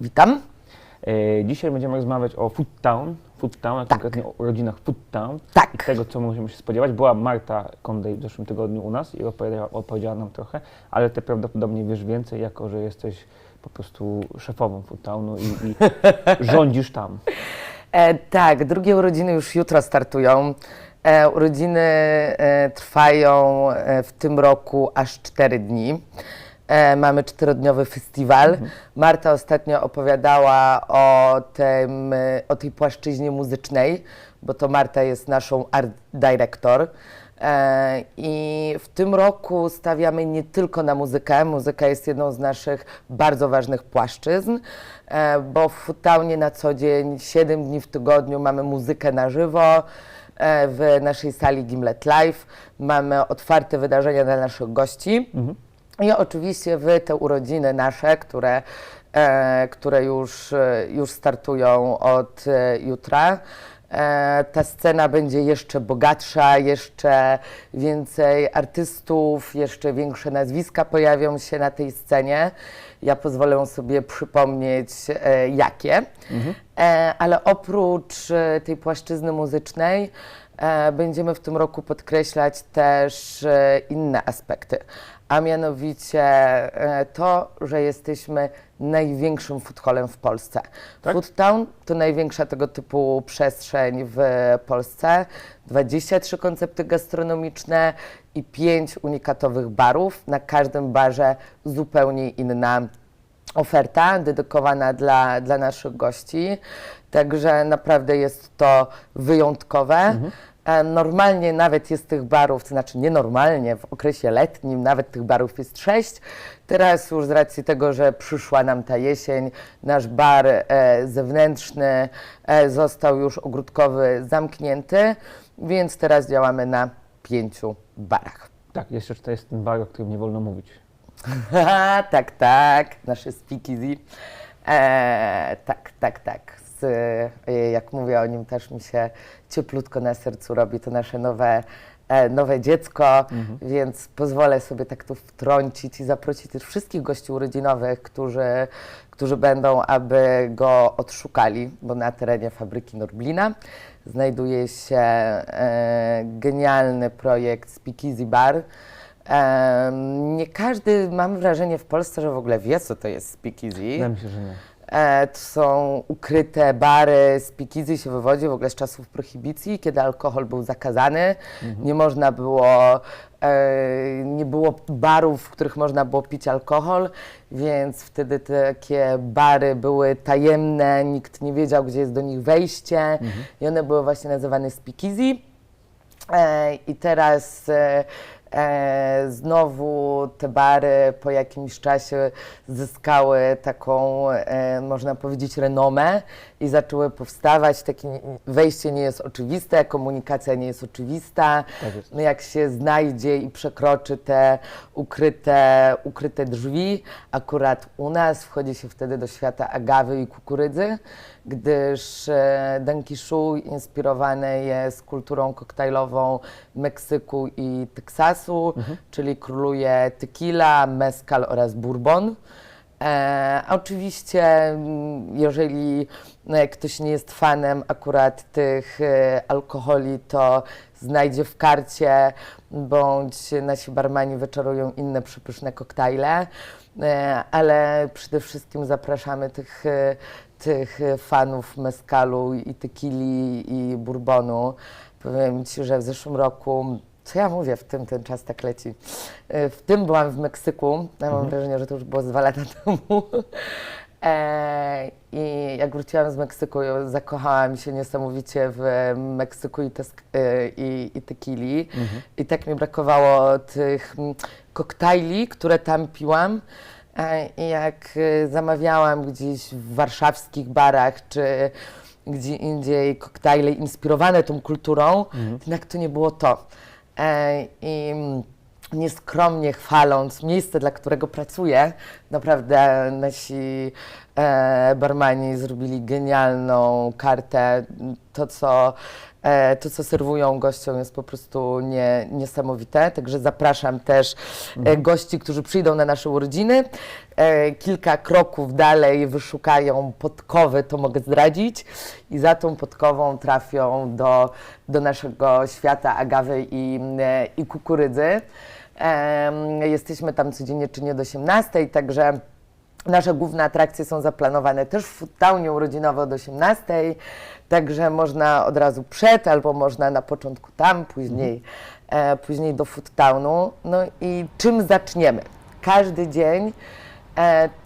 Witam. E, Dzisiaj będziemy rozmawiać o Food Town, Food Town, a Tak. konkretnie o urodzinach Food Town. Tak. I tego, co możemy się spodziewać. Była Marta Kondej w zeszłym tygodniu u nas i opowiedziała, opowiedziała nam trochę, ale ty prawdopodobnie wiesz więcej, jako że jesteś po prostu szefową Food Townu i, i rządzisz tam. E, tak, drugie urodziny już jutro startują. E, urodziny e, trwają e, w tym roku aż 4 dni. E, mamy czterodniowy festiwal. Marta ostatnio opowiadała o, tym, e, o tej płaszczyźnie muzycznej, bo to Marta jest naszą art dyrektor. E, I w tym roku stawiamy nie tylko na muzykę. Muzyka jest jedną z naszych bardzo ważnych płaszczyzn, e, bo w Foodtownie na co dzień, 7 dni w tygodniu mamy muzykę na żywo. e, W naszej sali Gimlet Live mamy otwarte wydarzenia dla naszych gości. I oczywiście wy te urodziny nasze, które, e, które już, e, już startują od e, jutra. Ta scena będzie jeszcze bogatsza, jeszcze więcej artystów, jeszcze większe nazwiska pojawią się na tej scenie. Ja pozwolę sobie przypomnieć, e, jakie. E, ale oprócz e, tej płaszczyzny muzycznej, E, Będziemy w tym roku podkreślać też e, inne aspekty, a mianowicie e, to, że jesteśmy największym food hallem w Polsce. Tak? Food Town to największa tego typu przestrzeń w Polsce. 23 koncepty gastronomiczne i 5 unikatowych barów. Na każdym barze zupełnie inna oferta dedykowana dla, dla naszych gości. Także naprawdę jest to wyjątkowe. E, Normalnie nawet jest tych barów, to znaczy nienormalnie, w okresie letnim nawet tych barów jest sześć. Teraz już z racji tego, że przyszła nam ta jesień, nasz bar e, zewnętrzny e, został już ogródkowy zamknięty, więc teraz działamy na pięciu barach. Tak, jeszcze to jest ten bar, o którym nie wolno mówić. Tak, tak, nasze speakeasy. E, tak, tak, tak. Z, e, jak mówię o nim, też mi się cieplutko na sercu robi to nasze nowe, nowe dziecko, więc pozwolę sobie tak tu wtrącić i zaprosić też wszystkich gości urodzinowych, którzy, którzy będą, aby go odszukali, bo na terenie fabryki Norblina znajduje się e, genialny projekt Speakeasy Bar. Em, nie każdy, mam wrażenie w Polsce, że w ogóle wie, co to jest speakeasy. Wydaje mi się, że nie. E, to są ukryte bary, speakeasy się wywodzi w ogóle z czasów prohibicji, kiedy alkohol był zakazany. Nie można było, e, nie było barów, w których można było pić alkohol, więc wtedy takie bary były tajemne, nikt nie wiedział, gdzie jest do nich wejście i one były właśnie nazywane speakeasy. E, I teraz e, znowu te bary po jakimś czasie zyskały taką, e, można powiedzieć, renomę i zaczęły powstawać. Takie wejście nie jest oczywiste, komunikacja nie jest oczywista. Tak jest. No jak się znajdzie i przekroczy te ukryte, ukryte drzwi, akurat u nas wchodzi się wtedy do świata agawy i kukurydzy, gdyż e, Dankishu inspirowane jest kulturą koktajlową Meksyku i Teksasu, czyli króluje tequila, mezcal oraz bourbon. E, oczywiście, jeżeli e, ktoś nie jest fanem akurat tych e, alkoholi, to znajdzie w karcie, bądź nasi barmani wyczarują inne przepyszne koktajle, ale przede wszystkim zapraszamy tych, e, tych fanów mezcalu i tequili i bourbonu. Powiem Ci, że w zeszłym roku co ja mówię, w tym ten czas tak leci. E, W tym byłam w Meksyku. Ja mam wrażenie, że to już było z dwa lata temu. E, I jak wróciłam z Meksyku, zakochałam się niesamowicie w Meksyku i, e, i, i tequili. I tak mi brakowało tych mm, koktajli, które tam piłam. E, I jak e, zamawiałam gdzieś w warszawskich barach, czy gdzie indziej koktajle inspirowane tą kulturą, to jednak to nie było to. I mm, nieskromnie chwaląc miejsce, dla którego pracuję, naprawdę nasi E, barmani zrobili genialną kartę. To, co, e, to, co serwują gościom jest po prostu nie, niesamowite. Także zapraszam też e, gości, którzy przyjdą na nasze urodziny. E, kilka kroków dalej wyszukają podkowy, to mogę zdradzić. I za tą podkową trafią do, do naszego świata agawy i, e, i kukurydzy. Jesteśmy tam codziennie czy nie do 18, także nasze główne atrakcje są zaplanowane też w Foodtownie urodzinowo od 18, także można od razu przed, albo można na początku tam, później, e, później do Foodtownu. No i czym zaczniemy? Każdy dzień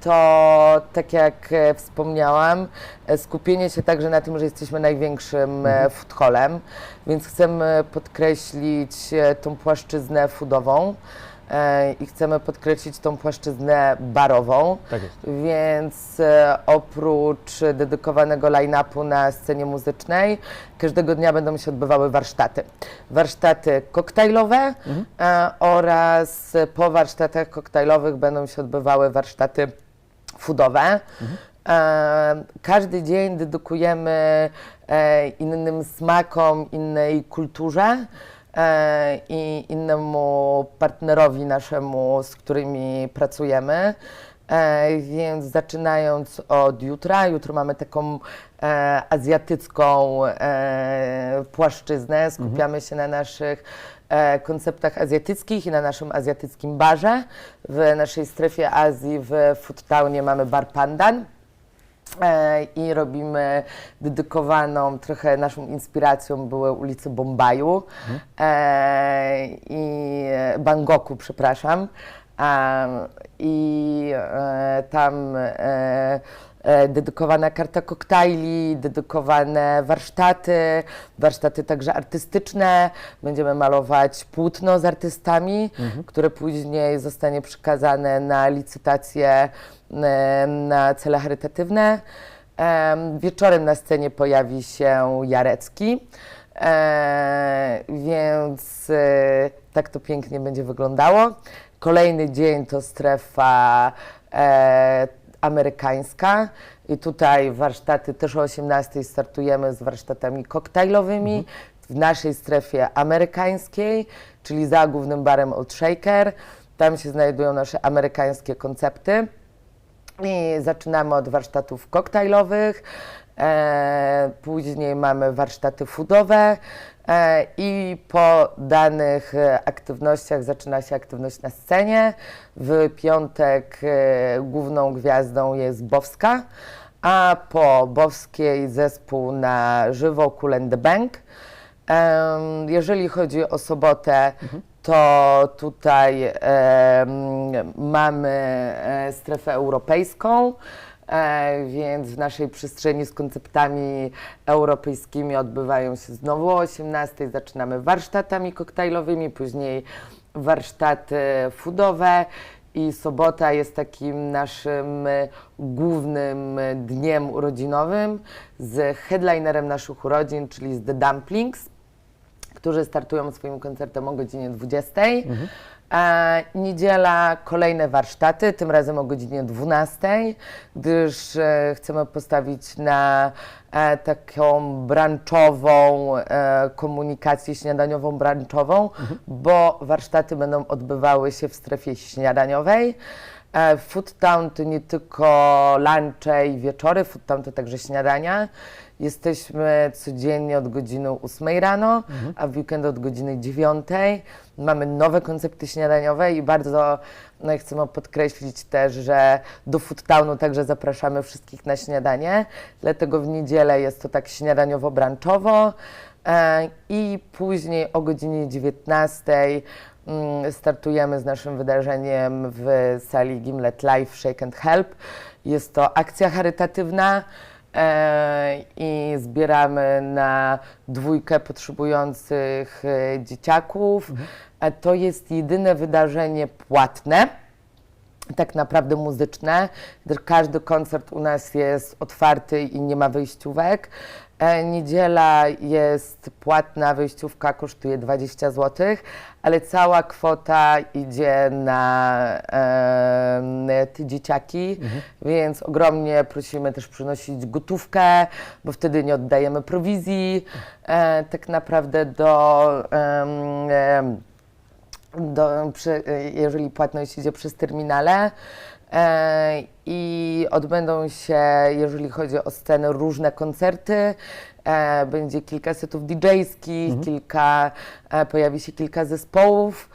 to tak jak e, wspomniałam, e, skupienie się także na tym, że jesteśmy największym e, food hallem, więc chcemy podkreślić e, tą płaszczyznę foodową. e, i chcemy podkreślić tą płaszczyznę barową. Tak jest. Więc e, oprócz dedykowanego line-upu na scenie muzycznej, każdego dnia będą się odbywały warsztaty. Warsztaty koktajlowe e, oraz po warsztatach koktajlowych będą się odbywały warsztaty foodowe. E, każdy dzień dedykujemy e, innym smakom, innej kulturze e, i innemu partnerowi naszemu, z którymi pracujemy. E, więc zaczynając od jutra, jutro mamy taką e, azjatycką e, płaszczyznę, skupiamy się na naszych e, konceptach azjatyckich i na naszym azjatyckim barze. W naszej strefie Azji w Foodtownie mamy bar Pandan. E, I robimy dedykowaną, trochę naszą inspiracją były ulice Bombaju e, i Bangkoku, przepraszam. Em, I e, tam e, e, dedykowana karta koktajli, dedykowane warsztaty, warsztaty także artystyczne. Będziemy malować płótno z artystami, które później zostanie przekazane na licytację e, na cele charytatywne. Em, Wieczorem na scenie pojawi się Jarecki, e, więc e, tak to pięknie będzie wyglądało. Kolejny dzień to strefa e, amerykańska i tutaj warsztaty też o 18 startujemy z warsztatami koktajlowymi w naszej strefie amerykańskiej, czyli za głównym barem Old Shaker. Tam się znajdują nasze amerykańskie koncepty. I zaczynamy od warsztatów koktajlowych, e, później mamy warsztaty foodowe e, i po danych e, aktywnościach zaczyna się aktywność na scenie. W piątek e, główną gwiazdą jest Bowska, a po Bowskiej zespół na żywo Cool Bank. Em, Jeżeli chodzi o sobotę, to tutaj em, mamy e, strefę europejską, e, więc w naszej przestrzeni z konceptami europejskimi odbywają się znowu o 18. Zaczynamy warsztatami koktajlowymi, później warsztaty foodowe. I sobota jest takim naszym e, głównym e, dniem urodzinowym z headlinerem naszych urodzin, czyli z The Dumplings którzy startują swoim koncertem o godzinie 20. E, niedziela kolejne warsztaty, tym razem o godzinie 12, gdyż e, chcemy postawić na e, taką branczową e, komunikację śniadaniową branczową, bo warsztaty będą odbywały się w strefie śniadaniowej. E, Food Town to nie tylko lunche i wieczory, Food Town to także śniadania. Jesteśmy codziennie od godziny 8 rano, a w weekend od godziny 9. Mamy nowe koncepty śniadaniowe i bardzo no, chcemy podkreślić też, że do Food Townu także zapraszamy wszystkich na śniadanie. Dlatego w niedzielę jest to tak śniadaniowo-branchowo. E, I później o godzinie 19 mm, startujemy z naszym wydarzeniem w sali Gimlet Live Shake and Help. Jest to akcja charytatywna i zbieramy na dwójkę potrzebujących e, dzieciaków. E, To jest jedyne wydarzenie płatne tak naprawdę muzyczne, każdy koncert u nas jest otwarty i nie ma wyjściówek. E, Niedziela jest płatna, wyjściówka kosztuje 20 zł, ale cała kwota idzie na e, te dzieciaki, więc ogromnie prosimy też przynosić gotówkę, bo wtedy nie oddajemy prowizji e, tak naprawdę do em, do, przy, jeżeli płatność idzie przez terminale. E, I odbędą się, jeżeli chodzi o scenę, różne koncerty. E, będzie kilka setów DJ-skich, kilka, e, pojawi się kilka zespołów.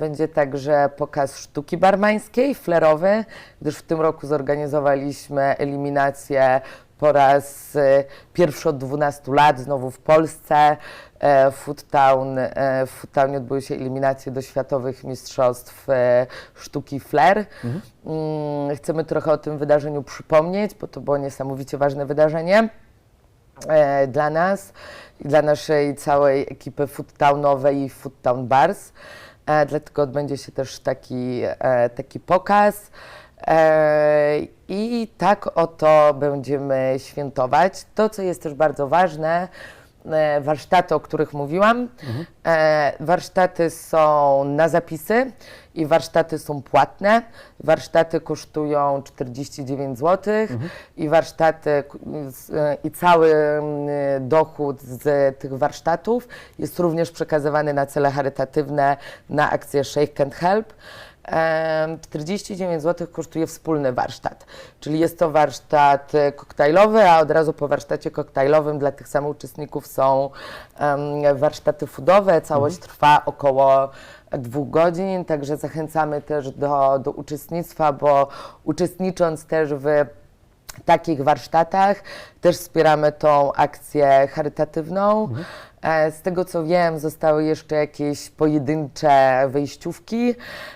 Będzie także pokaz sztuki barmańskiej, flerowy, gdyż w tym roku zorganizowaliśmy eliminację po raz e, pierwszy od 12 lat, znowu w Polsce. E, Food Town, e, w Food Townie odbyły się eliminacje do światowych mistrzostw e, sztuki flair. Mm, Chcemy trochę o tym wydarzeniu przypomnieć, bo to było niesamowicie ważne wydarzenie e, dla nas i dla naszej całej ekipy Food Townowej i Food Town Bars. E, dlatego odbędzie się też taki, e, taki pokaz. E, I tak oto będziemy świętować. To, co jest też bardzo ważne, e, warsztaty, o których mówiłam. E, warsztaty są na zapisy i warsztaty są płatne. Warsztaty kosztują 49 zł i warsztaty i cały dochód z tych warsztatów jest również przekazywany na cele charytatywne, na akcję Shake and Help. Em, 49 zł kosztuje wspólny warsztat, czyli jest to warsztat e, koktajlowy, a od razu po warsztacie koktajlowym dla tych samych uczestników są warsztaty foodowe. Całość trwa około dwóch godzin, także zachęcamy też do, do uczestnictwa, bo uczestnicząc też w takich warsztatach też wspieramy tą akcję charytatywną. E, Z tego co wiem, zostały jeszcze jakieś pojedyncze wejściówki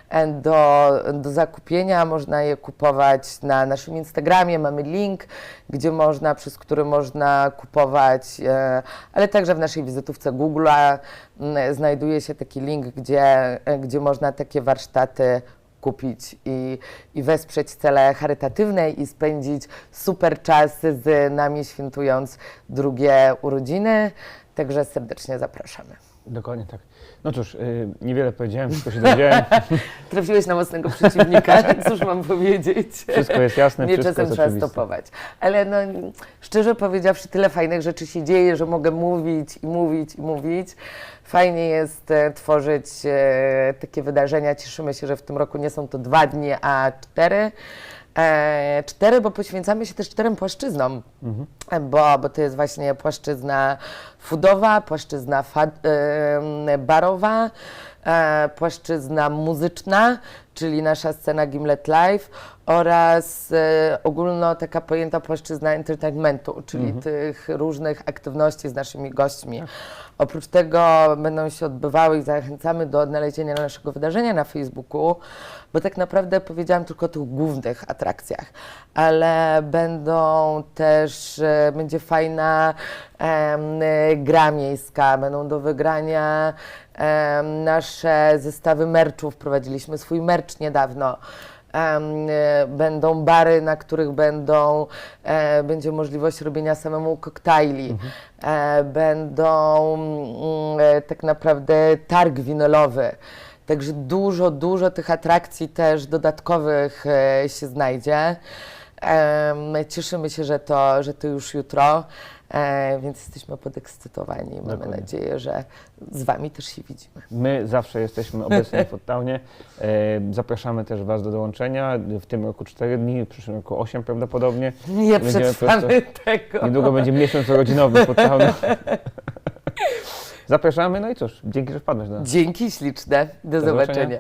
e, do, do zakupienia. Można je kupować na naszym Instagramie. Mamy link, gdzie można, przez który można kupować, e, ale także w naszej wizytówce Google'a mm, znajduje się taki link, gdzie, gdzie można takie warsztaty kupić i, i wesprzeć cele charytatywne i spędzić super czas z nami, świętując drugie urodziny. Także serdecznie zapraszamy. Dokładnie tak. No cóż, y, niewiele powiedziałem, wszystko się dowiedziałem. Trafiłeś na mocnego przeciwnika, cóż mam powiedzieć. Wszystko jest jasne, Nie wszystko czasem trzeba stopować. Ale no, szczerze powiedziawszy, tyle fajnych rzeczy się dzieje, że mogę mówić i mówić i mówić. Fajnie jest e, tworzyć e, takie wydarzenia. Cieszymy się, że w tym roku nie są to dwa dni, a cztery. E, cztery, bo poświęcamy się też czterem płaszczyznom, E, bo, bo to jest właśnie płaszczyzna foodowa, płaszczyzna e, barowa, e, płaszczyzna muzyczna, czyli nasza scena Gimlet Live oraz e, ogólno taka pojęta płaszczyzna entertainmentu, czyli tych różnych aktywności z naszymi gośćmi. Oprócz tego będą się odbywały i zachęcamy do odnalezienia naszego wydarzenia na Facebooku, bo tak naprawdę powiedziałam tylko o tych głównych atrakcjach, ale będą też, e, będzie fajna e, gra miejska, będą do wygrania nasze zestawy merchów, wprowadziliśmy swój merch niedawno. E, będą bary, na których będą, e, będzie możliwość robienia samemu koktajli. E, będą mm, tak naprawdę targ winylowy. Także dużo, dużo tych atrakcji też dodatkowych się znajdzie. Cieszymy się, że to, że to już jutro, e, więc jesteśmy podekscytowani. Mamy Dokładnie. nadzieję, że z Wami też się widzimy. My zawsze jesteśmy obecni w Foodtownie. E, Zapraszamy też Was do dołączenia. W tym roku 4 dni, w przyszłym roku 8 prawdopodobnie. Nie przetrwamy tego. Niedługo będzie miesiąc urodzinowy Foodtownu. Zapraszamy, no i cóż, dzięki, że wpadłeś do nas. Dzięki śliczne. Do, Do zobaczenia. zobaczenia.